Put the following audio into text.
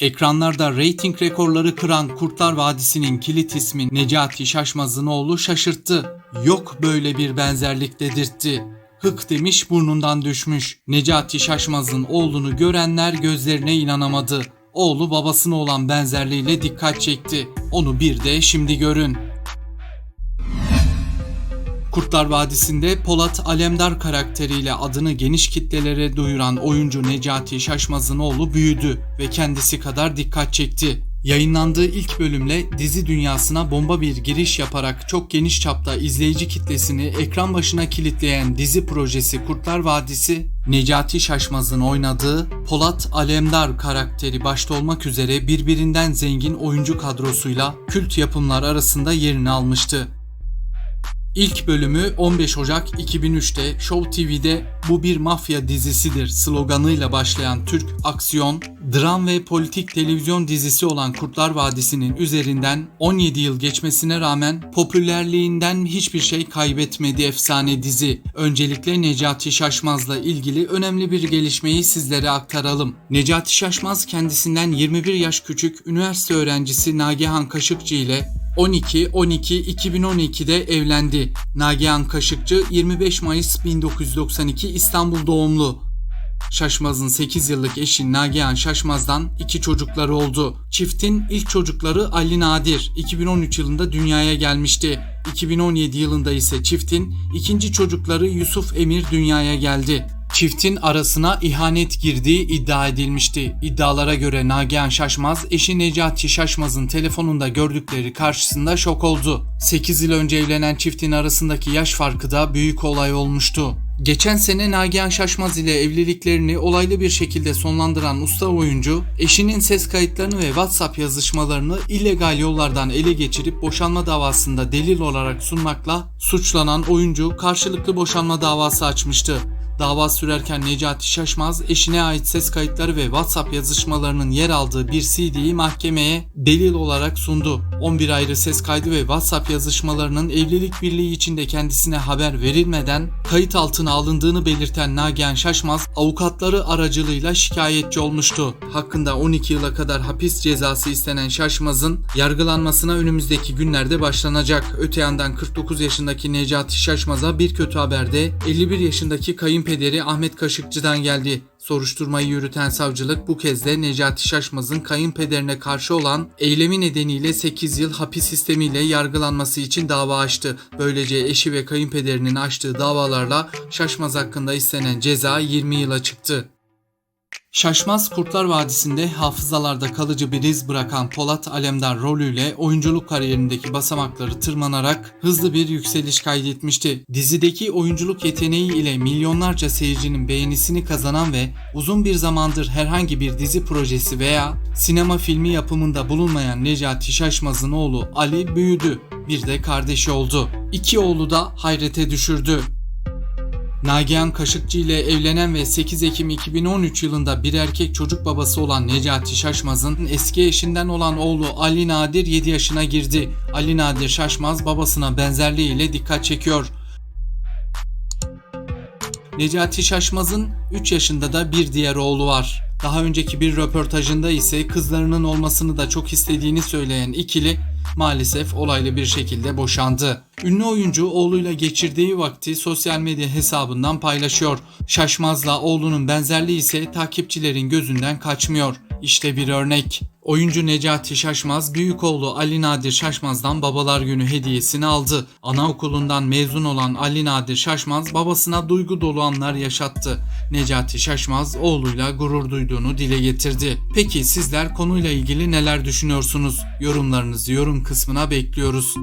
Ekranlarda reyting rekorları kıran Kurtlar Vadisi'nin kilit ismi Necati Şaşmaz'ın oğlu şaşırttı. Yok böyle bir benzerlik dedirtti. Hık demiş burnundan düşmüş. Necati Şaşmaz'ın oğlunu görenler gözlerine inanamadı. Oğlu babasına olan benzerliğiyle dikkat çekti. Onu bir de şimdi görün. Kurtlar Vadisi'nde Polat Alemdar karakteriyle adını geniş kitlelere duyuran oyuncu Necati Şaşmaz'ın oğlu büyüdü ve kendisi kadar dikkat çekti. Yayınlandığı ilk bölümle dizi dünyasına bomba bir giriş yaparak çok geniş çapta izleyici kitlesini ekran başına kilitleyen dizi projesi Kurtlar Vadisi, Necati Şaşmaz'ın oynadığı Polat Alemdar karakteri başta olmak üzere birbirinden zengin oyuncu kadrosuyla kült yapımlar arasında yerini almıştı. İlk bölümü 15 Ocak 2003'te Show TV'de bu bir mafya dizisidir sloganıyla başlayan Türk aksiyon, dram ve politik televizyon dizisi olan Kurtlar Vadisi'nin üzerinden 17 yıl geçmesine rağmen popülerliğinden hiçbir şey kaybetmedi efsane dizi. Öncelikle Necati Şaşmaz'la ilgili önemli bir gelişmeyi sizlere aktaralım. Necati Şaşmaz kendisinden 21 yaş küçük üniversite öğrencisi Nagihan Kaşıkçı ile 12-12-2012'de evlendi. Nagihan Kaşıkçı 25 Mayıs 1992 İstanbul doğumlu. Şaşmaz'ın 8 yıllık eşi Nagihan Şaşmaz'dan iki çocukları oldu. Çiftin ilk çocukları Ali Nadir 2013 yılında dünyaya gelmişti. 2017 yılında ise çiftin ikinci çocukları Yusuf Emir dünyaya geldi. Çiftin arasına ihanet girdiği iddia edilmişti. İddialara göre Nagihan Şaşmaz, eşi Necati Şaşmaz'ın telefonunda gördükleri karşısında şok oldu. 8 yıl önce evlenen çiftin arasındaki yaş farkı da büyük olay olmuştu. Geçen sene Nagihan Şaşmaz ile evliliklerini olaylı bir şekilde sonlandıran usta oyuncu, eşinin ses kayıtlarını ve WhatsApp yazışmalarını illegal yollardan ele geçirip boşanma davasında delil olarak sunmakla suçlanan oyuncu karşılıklı boşanma davası açmıştı. Dava sürerken Necati Şaşmaz eşine ait ses kayıtları ve WhatsApp yazışmalarının yer aldığı bir CD'yi mahkemeye delil olarak sundu. 11 ayrı ses kaydı ve WhatsApp yazışmalarının evlilik birliği içinde kendisine haber verilmeden kayıt altına alındığını belirten Nagihan Şaşmaz avukatları aracılığıyla şikayetçi olmuştu. Hakkında 12 yıla kadar hapis cezası istenen Şaşmaz'ın yargılanmasına önümüzdeki günlerde başlanacak. Öte yandan 49 yaşındaki Necati Şaşmaz'a bir kötü haber de 51 yaşındaki kayınpederi Ahmet Kaşıkçı'dan geldi. Soruşturmayı yürüten savcılık bu kez de Necati Şaşmaz'ın kayınpederine karşı olan eylemi nedeniyle 8 yıl hapis sistemiyle yargılanması için dava açtı. Böylece eşi ve kayınpederinin açtığı davalarla Şaşmaz hakkında istenen ceza 20 yıla çıktı. Şaşmaz Kurtlar Vadisi'nde hafızalarda kalıcı bir iz bırakan Polat Alemdar rolüyle oyunculuk kariyerindeki basamakları tırmanarak hızlı bir yükseliş kaydetmişti. Dizideki oyunculuk yeteneği ile milyonlarca seyircinin beğenisini kazanan ve uzun bir zamandır herhangi bir dizi projesi veya sinema filmi yapımında bulunmayan Necati Şaşmaz'ın oğlu Ali büyüdü. Bir de kardeşi oldu. İki oğlu da hayrete düşürdü. Nagihan Kaşıkçı ile evlenen ve 8 Ekim 2013 yılında bir erkek çocuk babası olan Necati Şaşmaz'ın eski eşinden olan oğlu Ali Nadir 7 yaşına girdi. Ali Nadir Şaşmaz babasına benzerliğiyle dikkat çekiyor. Necati Şaşmaz'ın 3 yaşında da bir diğer oğlu var. Daha önceki bir röportajında ise kızlarının olmasını da çok istediğini söyleyen ikili maalesef olaylı bir şekilde boşandı. Ünlü oyuncu oğluyla geçirdiği vakti sosyal medya hesabından paylaşıyor. Şaşmaz'la oğlunun benzerliği ise takipçilerin gözünden kaçmıyor. İşte bir örnek. Oyuncu Necati Şaşmaz büyük oğlu Ali Nadir Şaşmaz'dan babalar günü hediyesini aldı. Anaokulundan mezun olan Ali Nadir Şaşmaz babasına duygu dolu anlar yaşattı. Necati Şaşmaz oğluyla gurur duyduğunu dile getirdi. Peki sizler konuyla ilgili neler düşünüyorsunuz? Yorumlarınızı yorum kısmına bekliyoruz.